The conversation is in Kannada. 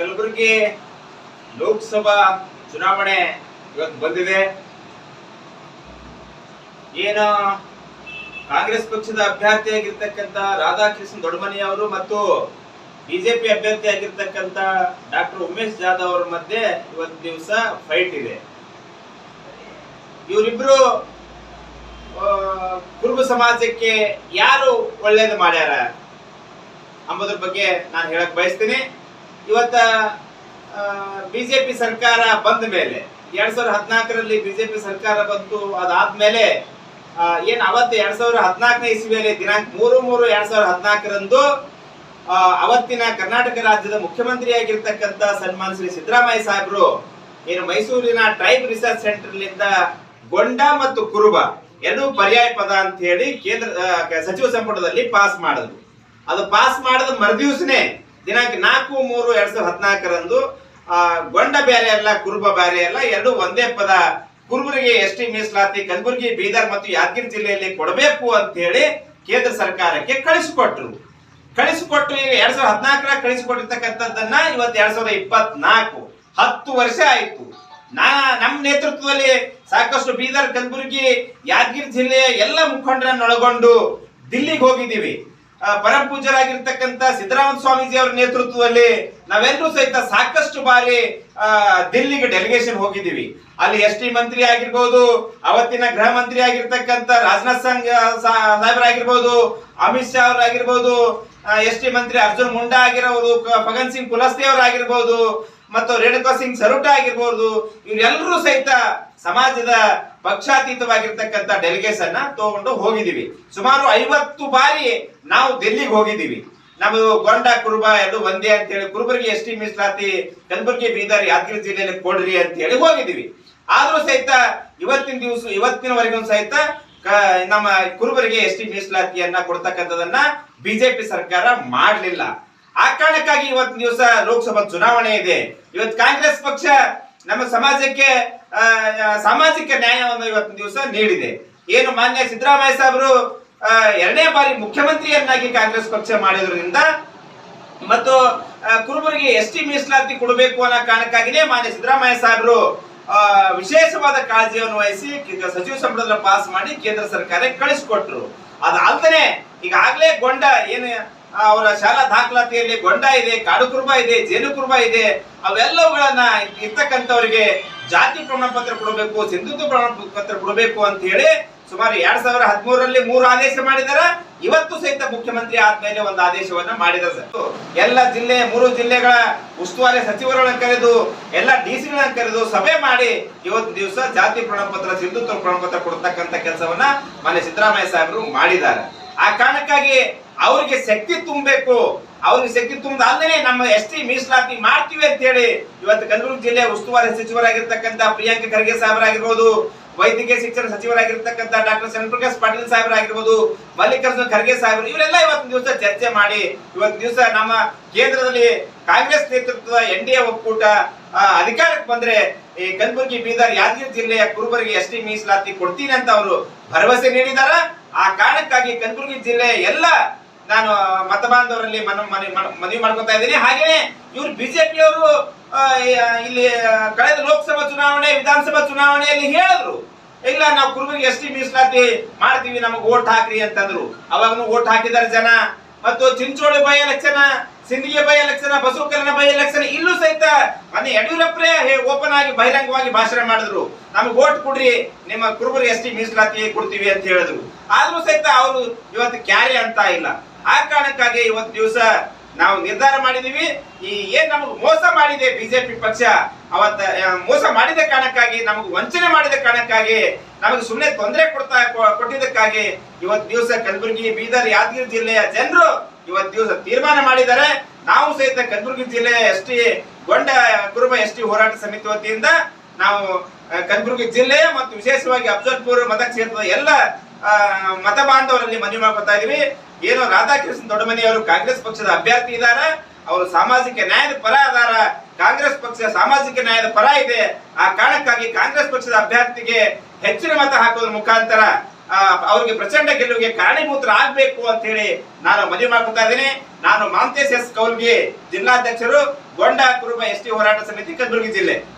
ಕಲಬುರಗಿ ಲೋಕಸಭಾ ಚುನಾವಣೆ ಇವತ್ತು ಬಂದಿದೆ. ಏನು ಕಾಂಗ್ರೆಸ್ ಪಕ್ಷದ ಅಭ್ಯರ್ಥಿಯಾಗಿರ್ತಕ್ಕಂಥ ರಾಧಾಕೃಷ್ಣ ದೊಡ್ಡಮನಿ ಅವರು ಮತ್ತು ಬಿಜೆಪಿ ಅಭ್ಯರ್ಥಿ ಆಗಿರ್ತಕ್ಕಂಥ ಡಾಕ್ಟರ್ ಉಮೇಶ್ ಜಾಧವ್ ಅವರ ಮಧ್ಯೆ ಇವತ್ತು ದಿವಸ ಫೈಟ್ ಇದೆ. ಇವರಿಬ್ರು ಕುರುಬ ಸಮಾಜಕ್ಕೆ ಯಾರು ಒಳ್ಳೇದು ಮಾಡ್ಯಾರ? ಅಂಬುದ್ರ ಬಗ್ಗೆ ನಾನು ಹೇಳಕ್ ಬಯಸ್ತೀನಿ. ಇವತ್ತ ಬಿಜೆಪಿ ಸರ್ಕಾರ ಬಂದ ಮೇಲೆ, ಎರಡ್ ಸಾವಿರದ ಹದಿನಾಲ್ಕರಲ್ಲಿ ಬಿಜೆಪಿ ಸರ್ಕಾರ ಬಂತು ಅದಾದ್ಮೇಲೆ ಏನ್ ಅವತ್ತು ಎರಡ್ ಸಾವಿರದ ಹದಿನಾಲ್ಕನೇ ಇಸ್ವಿಯಲ್ಲಿ ದಿನಾಂಕ ಮೂರು ಮೂರು ಎರಡ್ ಸಾವಿರದ ಹದಿನಾಲ್ಕರಂದು ಅವತ್ತಿನ ಕರ್ನಾಟಕ ರಾಜ್ಯದ ಮುಖ್ಯಮಂತ್ರಿ ಆಗಿರ್ತಕ್ಕಂಥ ಸನ್ಮಾನ್ ಶ್ರೀ ಸಿದ್ದರಾಮಯ್ಯ ಸಾಹೇಬರು ಏನು ಮೈಸೂರಿನ ಟ್ರೈಬ್ ರಿಸರ್ಚ್ ಸೆಂಟರ್ಲಿಂದ ಗೊಂಡ ಮತ್ತು ಕುರುಬ ಎರಡು ಪರ್ಯಾಯ ಪದ ಅಂತ ಹೇಳಿ ಕೇಂದ್ರ ಸಚಿವ ಸಂಪುಟದಲ್ಲಿ ಪಾಸ್ ಮಾಡಿದ್ರು. ಅದು ಪಾಸ್ ಮಾಡಿದ ಮರುದಿವಸನೇ ದಿನಾಂಕ ನಾಲ್ಕು, ಮೂರು, ಎರಡ್ ಸಾವಿರದ ಹದಿನಾಲ್ಕರಂದು ಗೊಂಡ ಬ್ಯಾರೆ ಅಲ್ಲ, ಕುರುಬ ಬ್ಯಾರೆ ಅಲ್ಲ, ಎರಡು ಒಂದೇ ಪದ ಕುರುಬರಿಗೆ ಎಸ್ ಟಿ ಮೀಸಲಾತಿ, ಕಲಬುರಗಿ, ಬೀದರ್ ಮತ್ತು ಯಾದಗಿರಿ ಜಿಲ್ಲೆಯಲ್ಲಿ ಕೊಡಬೇಕು ಅಂತ ಹೇಳಿ ಕೇಂದ್ರ ಸರ್ಕಾರಕ್ಕೆ ಕಳಿಸಿಕೊಟ್ರು. ಕಳಿಸಿಕೊಟ್ಟು ಈಗ ಎರಡ್ ಸಾವಿರದ ಹದಿನಾಲ್ಕರ ಕಳಿಸಿಕೊಟ್ಟಿರ್ತಕ್ಕಂಥದ್ದನ್ನ ಇವತ್ತು ಎರಡ್ ಸಾವಿರದ ಇಪ್ಪತ್ನಾಲ್ಕು, ಹತ್ತು ವರ್ಷ ಆಯ್ತು. ನಾ ನಮ್ಮ ನೇತೃತ್ವದಲ್ಲಿ ಸಾಕಷ್ಟು ಬೀದರ್, ಕಲಬುರಗಿ, ಯಾದಗಿರಿ ಜಿಲ್ಲೆಯ ಎಲ್ಲ ಮುಖಂಡರನ್ನೊಳಗೊಂಡು ದಿಲ್ಲಿಗೆ ಹೋಗಿದ್ದೀವಿ. ಆ, ಪರಮ ಪೂಜ್ಯರಾಗಿರ್ತಕ್ಕಂಥ ಸಿದ್ದರಾಮ ಸ್ವಾಮೀಜಿ ಅವರ ನೇತೃತ್ವದಲ್ಲಿ ನಾವೆಲ್ಲರೂ ಸಹಿತ ಸಾಕಷ್ಟು ಬಾರಿ ದಿಲ್ಲಿಗೆ ಡೆಲಿಗೇಷನ್ ಹೋಗಿದ್ದೀವಿ. ಅಲ್ಲಿ ಎಸ್ ಟಿ ಮಂತ್ರಿ ಆಗಿರ್ಬೋದು ಅವತ್ತಿನ ಗೃಹ ಮಂತ್ರಿ ಆಗಿರ್ತಕ್ಕಂಥ ರಾಜನಾಥ್ ಸಿಂಗ್ ಸಾಹೇಬರಾಗಿರ್ಬೋದು ಅಮಿತ್ ಶಾ ಅವರಾಗಿರ್ಬೋದು ಎಸ್ ಟಿ ಮಂತ್ರಿ ಅರ್ಜುನ್ ಮುಂಡಾ ಆಗಿರೋರು ಫಗನ್ ಸಿಂಗ್ ಕುಲಸ್ತಿ ಅವರಾಗಿರ್ಬೋದು ಮತ್ತು ರೇಣುಕಾ ಸಿಂಗ್ ಸರುಟ ಆಗಿರ್ಬೋದು ಇವರೆಲ್ಲರೂ ಸಹಿತ ಸಮಾಜದ ಪಕ್ಷಾತೀತವಾಗಿರ್ತಕ್ಕಂಥ ಡೆಲಿಗೇಷನ್ ತಗೊಂಡು ಹೋಗಿದ್ದೀವಿ. ಸುಮಾರು ಐವತ್ತು ಬಾರಿ ನಾವು ದಿಲ್ಲಿಗೆ ಹೋಗಿದ್ದೀವಿ. ನಮ್ಮದು ಗೊಂಡ ಕುರುಬ ಎರಡು ಒಂದೇ ಅಂತ ಹೇಳಿ ಕುರುಬರಿಗೆ ಎಸ್ಟಿ ಮೀಸಲಾತಿ ಕಲಬುರಗಿ ಬೀದರ್, ಯಾದಗಿರಿ ಜಿಲ್ಲೆಯಲ್ಲಿ ಕೊಡ್ರಿ ಅಂತ ಹೇಳಿ ಹೋಗಿದ್ದೀವಿ. ಆದ್ರೂ ಸಹಿತ ಇವತ್ತಿನ ದಿವಸ, ಇವತ್ತಿನವರೆಗೂ ಸಹಿತ ನಮ್ಮ ಕುರುಬರಿಗೆ ಎಸ್ ಟಿ ಮೀಸಲಾತಿಯನ್ನ ಕೊಡ್ತಕ್ಕಂಥದನ್ನ ಬಿಜೆಪಿ ಸರ್ಕಾರ ಮಾಡಲಿಲ್ಲ. ಆ ಕಾರಣಕ್ಕಾಗಿ ಇವತ್ತಿನ ದಿವಸ ಲೋಕಸಭಾ ಚುನಾವಣೆ ಇದೆ. ಇವತ್ತು ಕಾಂಗ್ರೆಸ್ ಪಕ್ಷ ನಮ್ಮ ಸಮಾಜಕ್ಕೆ ಸಾಮಾಜಿಕ ನ್ಯಾಯವನ್ನು ಇವತ್ತು ದಿವಸ ನೀಡಿದೆ. ಏನು ಮಾನ್ಯ ಸಿದ್ದರಾಮಯ್ಯ ಸಾಹೇಬರು ಎರಡನೇ ಬಾರಿ ಮುಖ್ಯಮಂತ್ರಿಯನ್ನಾಗಿ ಕಾಂಗ್ರೆಸ್ ಪಕ್ಷ ಮಾಡಿದ್ರಿಂದ ಮತ್ತು ಕುರುಬರಿಗೆ ಎಸ್ ಟಿ ಮೀಸಲಾತಿ ಕೊಡಬೇಕು ಅನ್ನೋ ಕಾರಣಕ್ಕಾಗಿನೇ ಮಾನ್ಯ ಸಿದ್ದರಾಮಯ್ಯ ಸಾಹೇಬರು ವಿಶೇಷವಾದ ಕಾಳಜಿಯನ್ನು ವಹಿಸಿ ಸಚಿವ ಸಂಪುಟದಲ್ಲಿ ಪಾಸ್ ಮಾಡಿ ಕೇಂದ್ರ ಸರ್ಕಾರಕ್ಕೆ ಕಳಿಸಿಕೊಟ್ರು. ಅದಾಲ್ದನೆ ಈಗಾಗಲೇ ಗೊಂಡ ಏನು ಅವರ ಶಾಲಾ ದಾಖಲಾತಿಯಲ್ಲಿ ಗೊಂಡ ಇದೆ, ಕಾಡು ಕುರುಬ ಇದೆ, ಜೇನು ಕುರುಬ ಇದೆ. ಅವೆಲ್ಲವುಗಳನ್ನ ಇರ್ತಕ್ಕಂಥವರಿಗೆ ಜಾತಿ ಪ್ರಮಾಣ ಪತ್ರ ಕೊಡಬೇಕು, ಸಿಂಧುತ್ವ ಪ್ರಮಾಣ ಪತ್ರ ಕೊಡಬೇಕು ಅಂತ ಹೇಳಿ ಸುಮಾರು ಎರಡ್ ಸಾವಿರ ಹದಿಮೂರರಲ್ಲಿ ಮೂರು ಆದೇಶ ಮಾಡಿದಾರ. ಇವತ್ತು ಸಹಿತ ಮುಖ್ಯಮಂತ್ರಿ ಆದ್ಮೇಲೆ ಒಂದು ಆದೇಶವನ್ನ ಮಾಡಿದ ಸರ್. ಎಲ್ಲ ಜಿಲ್ಲೆ, ಮೂರು ಜಿಲ್ಲೆಗಳ ಉಸ್ತುವಾರಿ ಸಚಿವರನ್ನ ಕರೆದು, ಎಲ್ಲ ಡಿ ಸಿಗಳನ್ನ ಕರೆದು ಸಭೆ ಮಾಡಿ ಇವತ್ತು ದಿವಸ ಜಾತಿ ಪ್ರಮಾಣ ಪತ್ರ ಸಿಂಧುತ್ವ ಪ್ರಮಾಣ ಪತ್ರ ಕೊಡ್ತಕ್ಕಂತ ಕೆಲಸವನ್ನ ಮಾನ್ಯ ಸಿದ್ದರಾಮಯ್ಯ ಸಾಹೇಬರು ಮಾಡಿದ್ದಾರೆ. ಆ ಕಾರಣಕ್ಕಾಗಿ ಅವ್ರಿಗೆ ಶಕ್ತಿ ತುಂಬಬೇಕು. ಅವ್ರಿಗೆ ಶಕ್ತಿ ತುಂಬದಾದ್ಮೇಲೆ ನಮ್ಮ ಎಸ್ ಟಿ ಮೀಸಲಾತಿ ಮಾಡ್ತೀವಿ ಅಂತ ಹೇಳಿ ಇವತ್ತು ಕಲಬುರಗಿ ಜಿಲ್ಲೆ ಉಸ್ತುವಾರಿ ಸಚಿವರಾಗಿರ್ತಕ್ಕಂಥ ಪ್ರಿಯಾಂಕ ಖರ್ಗೆ ಸಾಹೇಬರಾಗಿರ್ಬೋದು, ವೈದ್ಯಕೀಯ ಶಿಕ್ಷಣ ಸಚಿವರಾಗಿರ್ತಕ್ಕಂಥ ಡಾಕ್ಟರ್ ಚಂದ್ರಪ್ರಕಾಶ್ ಪಾಟೀಲ್ ಸಾಹೇಬರಾಗಿರ್ಬೋದು, ಮಲ್ಲಿಕಾರ್ಜುನ ಖರ್ಗೆ ಸಾಹೇಬರು, ಇವರೆಲ್ಲ ಇವತ್ತಿನ ದಿವಸ ಚರ್ಚೆ ಮಾಡಿ ಇವತ್ತಿನ ದಿವಸ ನಮ್ಮ ಕೇಂದ್ರದಲ್ಲಿ ಕಾಂಗ್ರೆಸ್ ನೇತೃತ್ವದ ಎನ್ ಡಿ ಎ ಒಕ್ಕೂಟ ಅಧಿಕಾರಕ್ಕೆ ಬಂದ್ರೆ ಈ ಕಲಬುರಗಿ, ಬೀದರ್, ಯಾದಗಿರಿ ಜಿಲ್ಲೆಯ ಕುರುಬರಿಗೆ ಎಸ್ ಟಿ ಮೀಸಲಾತಿ ಕೊಡ್ತೀನಿ ಅಂತ ಅವರು ಭರವಸೆ ನೀಡಿದಾರ. ಆ ಕಾರಣಕ್ಕಾಗಿ ಕಲಬುರಗಿ ಜಿಲ್ಲೆಯ ಎಲ್ಲ ನಾನು ಮತ ಬಾಂಧವರಲ್ಲಿ ಮನ, ಮನೆ- ಮನ- ಮನವಿ ಮಾಡ್ಕೊತಾ ಇದ್ದೀನಿ. ಹಾಗೇನೆ ಇವರು ಬಿಜೆಪಿಯವರು ಇಲ್ಲಿ ಕಳೆದ ಲೋಕಸಭಾ ಚುನಾವಣೆ, ವಿಧಾನಸಭಾ ಚುನಾವಣೆಯಲ್ಲಿ ಹೇಳಿದ್ರು. ಇಲ್ಲ, ನಾವು ಕುರುಬರಿಗೆ ಎಸ್ ಟಿ ಮೀಸಲಾತಿ ಮಾಡ್ತೀವಿ, ನಮಗೆ ಓಟ್ ಹಾಕ್ರಿ ಅಂತಂದ್ರು. ಅವಾಗನು ಓಟ್ ಹಾಕಿದಾರೆ ಜನ. ಮತ್ತು Chincholi by election, Sindagi by election, Basavakalyana by election, ಇಲ್ಲೂ ಸಹಿತ ಮೊನ್ನೆ ಯಡಿಯೂರಪ್ಪರೇ ಓಪನ್ ಆಗಿ ಬಹಿರಂಗವಾಗಿ ಭಾಷಣ ಮಾಡಿದ್ರು. ನಮಗೆ ಓಟ್ ಕೊಡ್ರಿ, ನಿಮ್ಮ ಕುರುಬರಿಗೆ ಎಸ್ ಟಿ ಮೀಸಲಾತಿ ಕೊಡ್ತೀವಿ ಅಂತ ಹೇಳಿದ್ರು. ಆದ್ರೂ ಸಹಿತ ಅವರು ಇವತ್ತು ಕ್ಯಾರಿ ಅಂತ ಇಲ್ಲ. ಆ ಕಾರಣಕ್ಕಾಗಿ ಇವತ್ತು ದಿವಸ ನಾವು ನಿರ್ಧಾರ ಮಾಡಿದೀವಿ. ಈ ಏನ್ ನಮಗೆ ಮೋಸ ಮಾಡಿದೆ ಬಿಜೆಪಿ ಪಕ್ಷ, ಅವತ್ತ ಮೋಸ ಮಾಡಿದ ಕಾರಣಕ್ಕಾಗಿ, ನಮಗೆ ವಂಚನೆ ಮಾಡಿದ ಕಾರಣಕ್ಕಾಗಿ, ನಮಗೆ ಸುಮ್ಮನೆ ತೊಂದರೆ ಕೊಡ್ತಾ ಕೊಟ್ಟಿದ್ದಕ್ಕಾಗಿ ಇವತ್ತು ದಿವಸ ಕಲಬುರಗಿ, ಬೀದರ್, ಯಾದಗಿರಿ ಜಿಲ್ಲೆಯ ಜನರು ಇವತ್ತು ದಿವಸ ತೀರ್ಮಾನ ಮಾಡಿದ್ದಾರೆ. ನಾವು ಸಹಿತ ಕಲಬುರಗಿ ಜಿಲ್ಲೆಯ S T Gonda, Kuruba S T ಹೋರಾಟ ಸಮಿತಿ ವತಿಯಿಂದ ನಾವು ಕಲಬುರಗಿ ಜಿಲ್ಲೆಯ ಮತ್ತು ವಿಶೇಷವಾಗಿ ಅಫ್ಜಲ್ಪುರ್ ಮತಕ್ಷೇತ್ರದ ಎಲ್ಲ ಮತ ಬಾಂಧವರಲ್ಲಿ ಮನವಿ ಮಾಡ್ಕೊತಾ ಇದೀವಿ. ಏನು ರಾಧಾಕೃಷ್ಣ ದೊಡ್ಡಮನಿ ಅವರು ಕಾಂಗ್ರೆಸ್ ಪಕ್ಷದ ಅಭ್ಯರ್ಥಿ ಇದ್ದಾರೆ, ಅವರು ಸಾಮಾಜಿಕ ನ್ಯಾಯದ ಪರ ಅದಾರ ಕಾಂಗ್ರೆಸ್ ಪಕ್ಷ ಸಾಮಾಜಿಕ ನ್ಯಾಯದ ಪರ ಇದೆ. ಆ ಕಾರಣಕ್ಕಾಗಿ ಕಾಂಗ್ರೆಸ್ ಪಕ್ಷದ ಅಭ್ಯರ್ಥಿಗೆ ಹೆಚ್ಚಿನ ಮತ ಹಾಕೋದ್ರ ಮುಖಾಂತರ ಅವ್ರಿಗೆ ಪ್ರಚಂಡ ಗೆಲುವಿಗೆ ಮೂತ್ರ ಆಗ್ಬೇಕು ಅಂತ ಹೇಳಿ ನಾನು ಮನವಿ ಮಾಡ್ಕೊತಾ ಇದ್ದೀನಿ. ನಾನು ಮಾಂತೇಶ್ ಎಸ್ ಕೌಲ್ಗೆ ಜಿಲ್ಲಾಧ್ಯಕ್ಷರು, ಗೊಂಡ ಕುರುಬ ಎಸ್ ಟಿ ಹೋರಾಟ ಸಮಿತಿ, ಕಲಬುರಗಿ ಜಿಲ್ಲೆ.